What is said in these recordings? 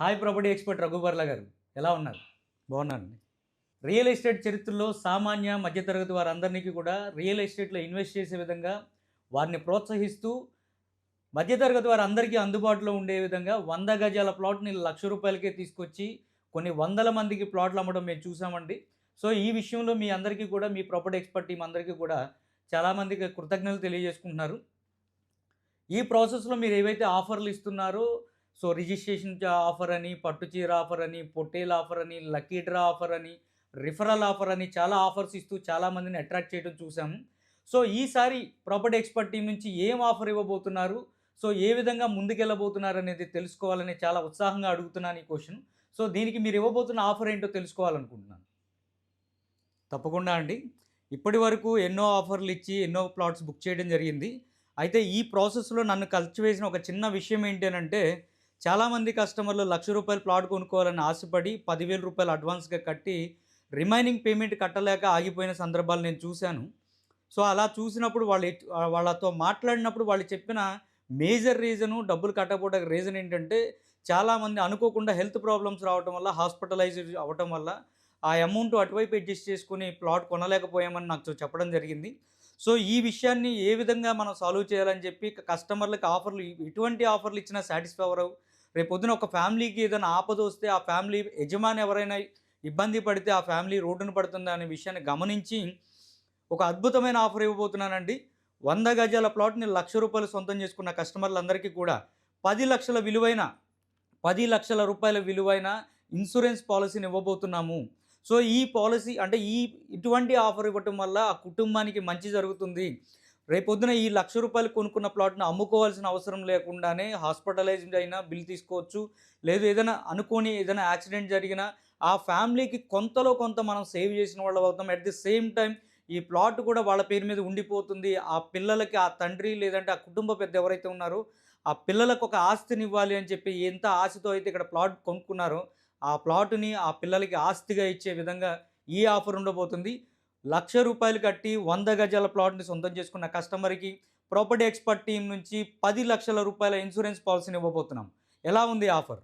Hi property expert రఘుబర్ల గారు ఎలా ఉన్నారు? బాగున్నారండి. రియల్ ఎస్టేట్ చరిత్రలో సామాన్య మధ్యతరగతి వారందరికీ కూడా రియల్ ఎస్టేట్లో ఇన్వెస్ట్ చేసే విధంగా వారిని ప్రోత్సహిస్తూ మధ్యతరగతి వారందరికీ అందుబాటులో ఉండే విధంగా వంద గజాల ప్లాట్ని లక్ష రూపాయలకే తీసుకొచ్చి కొన్ని వందల మందికి ప్లాట్లు అమ్మడం మేము చూసామండి. సో ఈ విషయంలో మీ అందరికీ కూడా మీ ప్రాపర్టీ ఎక్స్పర్ట్ టీం అందరికీ కూడా చాలామందికి కృతజ్ఞతలు తెలియజేసుకుంటున్నారు. ఈ ప్రాసెస్లో మీరు ఏవైతే ఆఫర్లు ఇస్తున్నారో సో రిజిస్ట్రేషన్ ఆఫర్ అని పట్టు చీర ఆఫర్ అని పొట్టేల ఆఫర్ అని లక్కీ డ్రా ఆఫర్ అని రిఫరల్ ఆఫర్ అని చాలా ఆఫర్స్ ఇస్తూ చాలామందిని అట్రాక్ట్ చేయడం చూసాము సో ఈసారి ప్రాపర్టీ ఎక్స్పర్ట్ టీం నుంచి ఏం ఆఫర్ ఇవ్వబోతున్నారు? సో ఏ విధంగా ముందుకెళ్ళబోతున్నారు అనేది తెలుసుకోవాలని చాలా ఉత్సాహంగా అడుగుతున్నాను ఈ క్వశ్చన్. సో దీనికి మీరు ఇవ్వబోతున్న ఆఫర్ ఏంటో తెలుసుకోవాలనుకుంటున్నాను. తప్పకుండా అండి. ఇప్పటి వరకు ఎన్నో ఆఫర్లు ఇచ్చి ఎన్నో ప్లాట్స్ బుక్ చేయడం జరిగింది. అయితే ఈ ప్రాసెస్లో నన్ను కలిసివేసిన ఒక చిన్న విషయం ఏంటంటే చాలామంది కస్టమర్లు లక్ష రూపాయలు ప్లాట్ కొనుక్కోవాలని ఆశపడి పదివేల రూపాయలు అడ్వాన్స్గా కట్టి రిమైనింగ్ పేమెంట్ కట్టలేక ఆగిపోయిన సందర్భాలు నేను చూశాను. సో అలా చూసినప్పుడు వాళ్ళు వాళ్ళతో మాట్లాడినప్పుడు వాళ్ళు చెప్పిన మేజర్ రీజను డబ్బులు కట్టకపోవడానికి రీజన్ ఏంటంటే చాలామంది అనుకోకుండా హెల్త్ ప్రాబ్లమ్స్ రావటం వల్ల హాస్పిటలైజ్ అవ్వటం వల్ల ఆ అమౌంట్ అటువైపు అడ్జస్ట్ చేసుకుని ప్లాట్ కొనలేకపోయామని నాకు చెప్పడం జరిగింది. సో ఈ విషయాన్ని ఏ విధంగా మనం సాల్వ్ చేయాలని చెప్పి కస్టమర్లకు ఆఫర్లు ఎటువంటి ఆఫర్లు ఇచ్చినా సాటిస్ఫై అవ్వరు. రేపు పొద్దున ఒక ఫ్యామిలీకి ఏదైనా ఆపద వస్తే ఆ ఫ్యామిలీ యజమాని ఎవరైనా ఇబ్బంది పడితే ఆ ఫ్యామిలీ రోడ్డున పడుతుందా అనే విషయాన్ని గమనించి ఒక అద్భుతమైన ఆఫర్ ఇవ్వబోతున్నానండి. వంద గజాల ప్లాట్ని లక్ష రూపాయలు సొంతం చేసుకున్న కస్టమర్లందరికీ కూడా పది లక్షల విలువైన పది లక్షల రూపాయల విలువైన ఇన్సూరెన్స్ పాలసీని ఇవ్వబోతున్నాము. సో ఈ పాలసీ అంటే ఈ ఇటువంటి ఆఫర్ ఇవ్వటం వల్ల ఆ కుటుంబానికి మంచి జరుగుతుంది. రేపొద్దున ఈ లక్ష రూపాయలు కొనుక్కున్న ప్లాట్ను అమ్ముకోవాల్సిన అవసరం లేకుండానే హాస్పిటలైజ్డ్ అయినా బిల్ తీసుకోవచ్చు. లేదు ఏదైనా అనుకోని ఏదైనా యాక్సిడెంట్ జరిగినా ఆ ఫ్యామిలీకి కొంతలో కొంత మనం సేవ్ చేసిన వాళ్ళు అవుతాం. అట్ ది సేమ్ టైం ఈ ప్లాట్ కూడా వాళ్ళ పేరు మీద ఉండిపోతుంది. ఆ పిల్లలకి ఆ తండ్రి లేదంటే ఆ కుటుంబ పెద్ద ఎవరైతే ఉన్నారో ఆ పిల్లలకు ఒక ఆస్తిని ఇవ్వాలి అని చెప్పి ఎంత ఆశతో అయితే ఇక్కడ ప్లాట్ కొనుక్కున్నారో ఆ ప్లాట్ని ఆ పిల్లలకి ఆస్తిగా ఇచ్చే విధంగా ఈ ఆఫర్ ఉండబోతుంది. లక్ష రూపాయలు కట్టి వంద గజాల ప్లాట్ని సొంతం చేసుకున్న కస్టమర్కి ప్రాపర్టీ ఎక్స్పర్ట్ టీం నుంచి పది లక్షల రూపాయల ఇన్సూరెన్స్ పాలసీని ఇవ్వబోతున్నాం. ఎలా ఉంది ఆఫర్?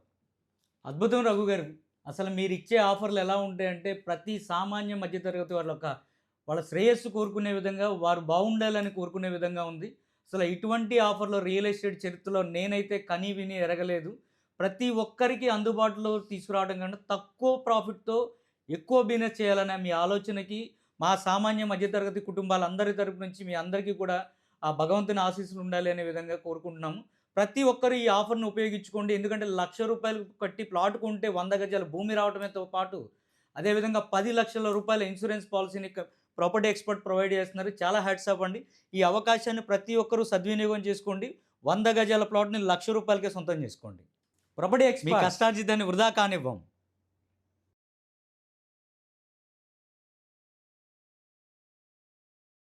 అద్భుతం రఘు గారు. అసలు మీరు ఇచ్చే ఆఫర్లు ఎలా ఉంటాయంటే ప్రతి సామాన్య మధ్యతరగతి వాళ్ళ వాళ్ళ శ్రేయస్సు కోరుకునే విధంగా వారు బాగుండాలని కోరుకునే విధంగా ఉంది. అసలు ఇటువంటి ఆఫర్లో రియల్ ఎస్టేట్ చరిత్రలో నేనైతే కనీ విని ఎరగలేదు. ప్రతి ఒక్కరికి అందుబాటులో తీసుకురావడం కంటే తక్కువ ప్రాఫిట్తో ఎక్కువ బిజినెస్ చేయాలనే మీ ఆలోచనకి మా సామాన్య మధ్యతరగతి కుటుంబాలందరి తరపు నుంచి మీ అందరికీ కూడా ఆ భగవంతుని ఆశీస్సులు ఉండాలి అనే విధంగా కోరుకుంటున్నాము ప్రతి ఒక్కరు ఈ ఆఫర్ను ఉపయోగించుకోండి. ఎందుకంటే లక్ష రూపాయలు కట్టి ప్లాట్ కొంటే వంద గజాల భూమి రావడమేతో పాటు అదేవిధంగా పది లక్షల రూపాయల ఇన్సూరెన్స్ పాలసీని ప్రాపర్టీ ఎక్స్పర్ట్ ప్రొవైడ్ చేస్తున్నారు. చాలా హ్యాట్స్ అండి. ఈ అవకాశాన్ని ప్రతి ఒక్కరూ సద్వినియోగం చేసుకోండి వంద గజాల ప్లాట్ని లక్ష రూపాయలకే సొంతం చేసుకోండి. Property expert. కష్టార్జితాన్ని వృధా కానివ్వం.